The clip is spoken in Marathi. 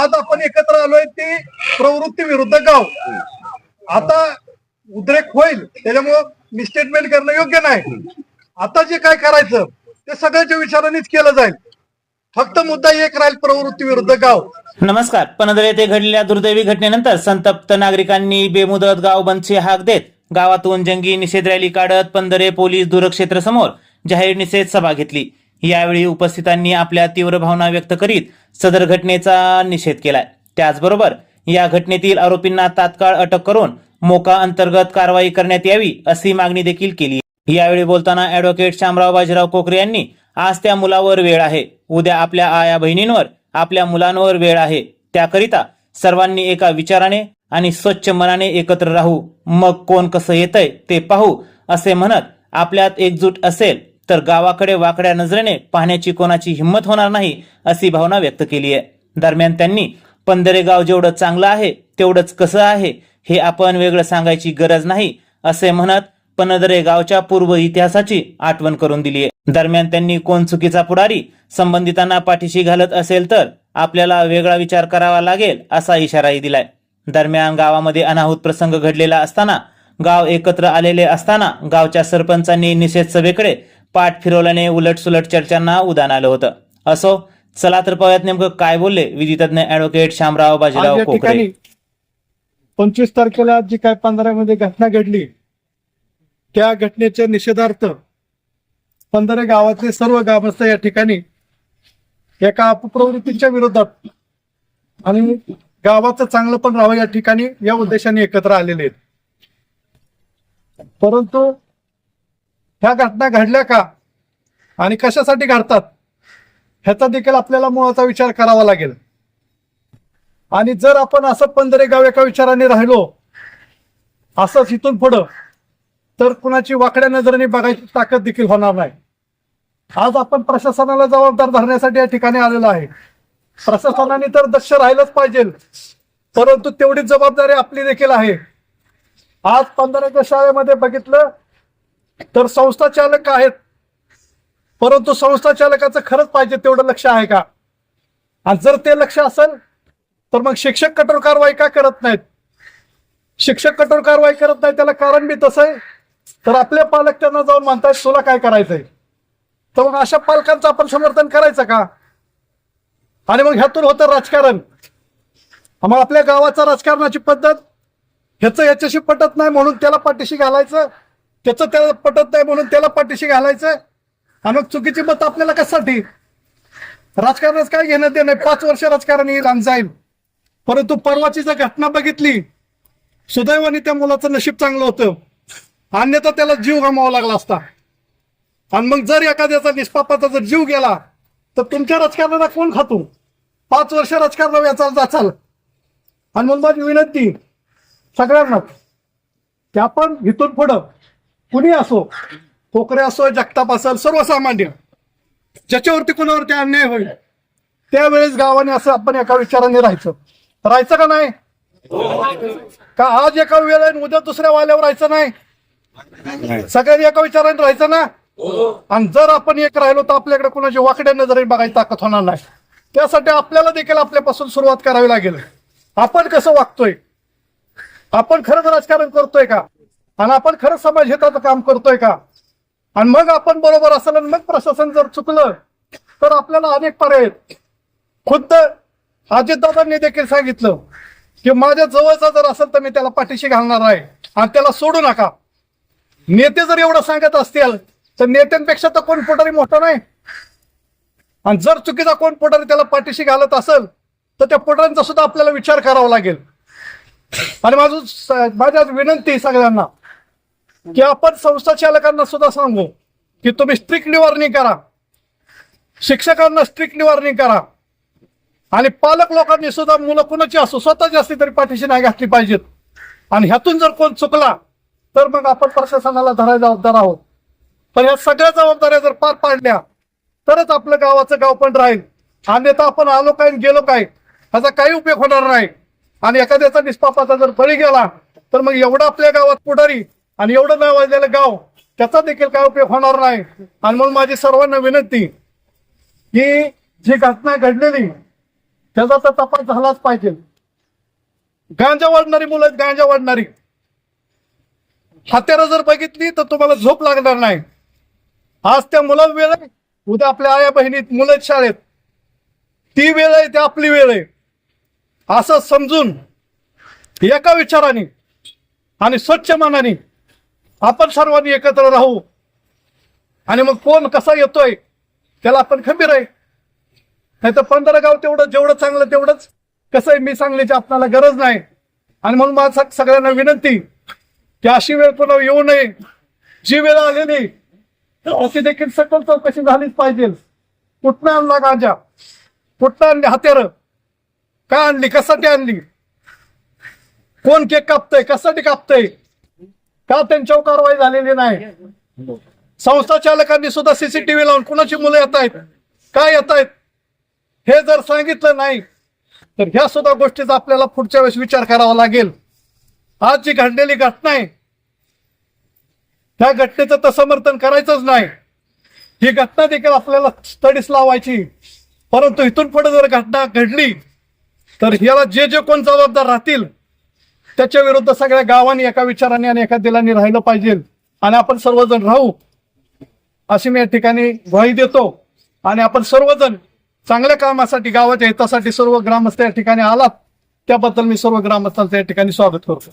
आज आपण एकत्र आलोय ती प्रवृत्ती विरुद्ध गाव. आता उद्रेक होईल त्याच्यामुळं मिस्टेटमेंट करणं योग्य नाही. आता जे काय करायचं ते सगळ्याच्या विचारानेच केलं जाईल. फक्त मुद्दा एक राहील प्रवृत्ती विरुद्ध गाव. नमस्कार. पनदर येथे घडलेल्या दुर्दैवी घटनेनंतर संतप्त नागरिकांनी बेमुदत गाव बंदची हाक देत गावातून जंगी निषेध रॅली काढत पंधरे पोलीस दूरक्षेत्र समोर जाहीर निषेध सभा घेतली. यावेळी उपस्थितांनी आपल्या तीव्र भावना व्यक्त करीत सदर घटनेचा निषेध केलाय. त्याचबरोबर या घटनेतील आरोपींना तात्काळ अटक करून मोका अंतर्गत कारवाई करण्यात यावी अशी मागणी देखील केली यावेळी बोलताना ऍडव्होकेट शामराव बाजीराव कोकरे यांनी आज त्या मुलावर वेळ आहे. उद्या आपल्या आया बहिणींवर आपल्या मुलांवर वेळ आहे. त्याकरिता सर्वांनी एका विचाराने आणि स्वच्छ मनाने एकत्र राहू. मग कोण कसं येतंय ते पाहू असे म्हणत आपल्यात एकजूट असेल तर गावाकडे वाकड्या नजरेने पाहण्याची कोणाची हिंमत होणार नाही अशी भावना व्यक्त केली आहे. दरम्यान त्यांनी पंधरे गाव जेवढं चांगलं आहे तेवढंच कसं आहे हे आपण वेगळं सांगायची गरज नाही असे म्हणत पनदरे गावच्या पूर्व इतिहासाची आठवण करून दिली आहे. दरम्यान त्यांनी कोण चुकीचा पुढारी संबंधितांना पाठीशी घालत असेल तर आपल्याला वेगळा विचार करावा लागेल असा इशाराही दिलाय. दरम्यान गावामध्ये अनाहूत प्रसंग घडलेला असताना गाव एकत्र आलेले असताना गावच्या सरपंचांनी निषेध सभेकडे पाठ फिरवल्याने उलटसुलट चर्चांना उदान आलं होतं. असो चला तर पाहूयात नेमकं काय बोलले विधितज्ञ ऍडव्होकेट शामराव आज बाजीराव कोकरे. पंचवीस तारखेला जी काय पंधरामध्ये घटना घडली त्या घटनेच्या निषेधार्थ पंधरा गावातले सर्व ग्रामस्थ या ठिकाणी एका अपप्रवृत्तीच्या विरोधात आणि गावाचं चांगलं पण राहावं या ठिकाणी या उद्देशाने एकत्र आलेले आहेत. परंतु ह्या घटना घडल्या का? आणि कशासाठी घडतात? ह्याचा देखील आपल्याला मुळाचा विचार करावा लागेल. आणि जर आपण असं पंधरे गाव एका विचाराने राहिलो असंच इथून पुढं तर कुणाची वाकड्या नजरेने बघायची ताकद देखील होणार नाही. आज आपण प्रशासनाला जबाबदार धरण्यासाठी या ठिकाणी आलेलो आहे. प्रशासनाने तर दक्ष राहिलंच पाहिजे परंतु तेवढीच जबाबदारी आपली देखील आहे. आज पंधराच्या शाळेमध्ये बघितलं तर संस्था चालक आहेत. परंतु संस्था चालकाचं खरंच पाहिजे तेवढं लक्ष आहे का? आणि जर ते लक्ष असेल तर मग शिक्षक कठोर कारवाई का करत नाहीत? शिक्षक कठोर कारवाई करत नाही त्याला कारण बी तसं आहे. तर आपले पालक त्यांना जाऊन म्हणतात तुला काय करायचंय? तर मग अशा पालकांचं आपण समर्थन करायचं का? आणि मग ह्यातून होतं राजकारण. मग आपल्या गावाचा राजकारणाची पद्धत ह्याचं याच्याशी पटत नाही म्हणून त्याला पाठीशी घालायचं. त्याचं त्याला पटत नाही म्हणून त्याला पाठीशी घालायचं. आणि मग चुकीची मत आपल्याला कशासाठी? राजकारणात काय घेणं ते नाही पाच वर्ष राजकारण येईल आणि जाईल. परंतु परवाची जर घटना बघितली सुदैवाने त्या मुलाचं नशीब चांगलं होतं. अन्यथा त्याला जीव गमावा लागला असता. आणि मग जर एखाद्याचा निष्पापाचा जर जीव गेला तर तुमच्या राजकारणाला कोण खातो? पाच वर्ष राजकारण याचाल जाचाल आणि मग माझी विनंती सगळ्यांना की आपण इथून पुढं कुणी असो कोकरे असो जगताप असेल सर्वसामान्य ज्याच्यावरती कोणावरती अन्याय होईल त्यावेळेस गावाने असं आपण एका विचाराने राहायचं. राहायचं का नाही? का आज एका वेळेला उद्या दुसऱ्या वाल्यावर राहायचं नाही? सगळ्यांनी एका विचाराने राहायचं ना? आणि जर आपण एक राहिलो तर आपल्याकडे कोणाची वाकड्या नजरेने बघायची ताकद होणार नाही. त्यासाठी आपल्याला देखील आपल्यापासून सुरुवात करावी लागेल. आपण कसं वागतोय? आपण खरंच राजकारण करतोय का? आणि आपण खरंच समाज हिताचं काम करतोय का? आणि मग आपण बरोबर असेल आणि मग प्रशासन जर चुकलं तर आपल्याला अनेक पर्याय खुद्द अजितदादांनी देखील सांगितलं की माझ्या जवळचा जर असेल तर मी त्याला पाठीशी घालणार आहे आणि त्याला सोडू नका. नेते जर एवढं सांगत असतील तर नेत्यांपेक्षा तर कोण पुढारी मोठा नाही. आणि जर चुकीचा कोण पुढारी त्याला पाठीशी घालत असेल तर त्या पुढाऱ्यांचा सुद्धा आपल्याला विचार करावा लागेल. आणि माझं माझ्या विनंती सगळ्यांना. की आपण संस्था चालकांना सुद्धा सांगू की तुम्ही स्ट्रिक्टली वॉर्निंग करा. शिक्षकांना स्ट्रिक्टली वॉर्निंग करा. आणि पालक लोकांनी सुद्धा मुलं कुणाची असो स्वतःची असली तरी पाठीशी नाही घातली पाहिजेत. आणि ह्यातून जर कोण चुकला तर मग आपण प्रशासनाला धराय जबाबदार आहोत. पण ह्या सगळ्या जबाबदाऱ्या जर पार पाडल्या तरच आपलं गावाचं गाव पण राहील. अन्यथा आपण आलो काय गेलो काय ह्याचा काही उपयोग होणार नाही. आणि एखाद्याचा निष्पापाचा जर बळी गेला तर मग एवढा आपल्या गावात पुढारी आणि एवढं नाव वाजलेलं गाव त्याचा देखील काय उपयोग होणार नाही. आणि मग माझी सर्वांना विनंती की जी घटना घडलेली त्याचा तर तपास झालाच पाहिजे. गांजा वाढणारी मुलं गांजा वाढणारी. हत्यारं जर बघितली तर तुम्हाला झोप लागणार नाही. आज त्या मुला वेळ आहे. उद्या आपल्या आया बहिणीत मुलं शाळेत. ती वेळ आहे ती आपली वेळ आहे. असं समजून एका विचाराने आणि स्वच्छ मनाने आपण सर्वांनी एकत्र राहू. आणि मग कोण कसा येतोय त्याला आपण खंबीर आहे. नाही तर पंधरा गाव तेवढं जेवढं चांगलं तेवढंच. कसं आहे मी सांगण्याची आपल्याला गरज नाही. आणि म्हणून माझा सगळ्यांना विनंती की अशी वेळ पुन्हा येऊ नये. जी वेळ आलेली अशी देखील सकल चौकशी झालीच पाहिजे. कुठनं आणला गांजा? कुठनं आणली हत्यारं? का आणली? कशासाठी आणली? कोण केक कापतय? कशासाठी कापतय? का त्यांच्यावर कारवाई झालेली नाही? संस्था चालकांनी सुद्धा सीसीटीव्ही लावून कुणाची मुलं येत आहेत? काय येत आहेत? हे जर सांगितलं नाही तर ह्या सुद्धा गोष्टीचा आपल्याला पुढच्या वेळेस विचार करावा लागेल. आज जी घडलेली घटना आहे त्या घटनेचं तर समर्थन करायचंच नाही. ही घटना देखील आपल्याला स्टडीस लावायची. परंतु इथून पुढे जर घटना घडली तर याला जे जे कोण जबाबदार राहतील त्याच्या विरुद्ध सगळ्या गावांनी एका विचाराने आणि एका दिलाने राहिलं पाहिजे. आणि आपण सर्वजण राहू अशी मी या ठिकाणी ग्वाही देतो. आणि आपण सर्वजण चांगल्या कामासाठी गावाच्या हितासाठी सर्व ग्रामस्थ या ठिकाणी आलात त्याबद्दल मी सर्व ग्रामस्थांचं या ठिकाणी स्वागत करतो.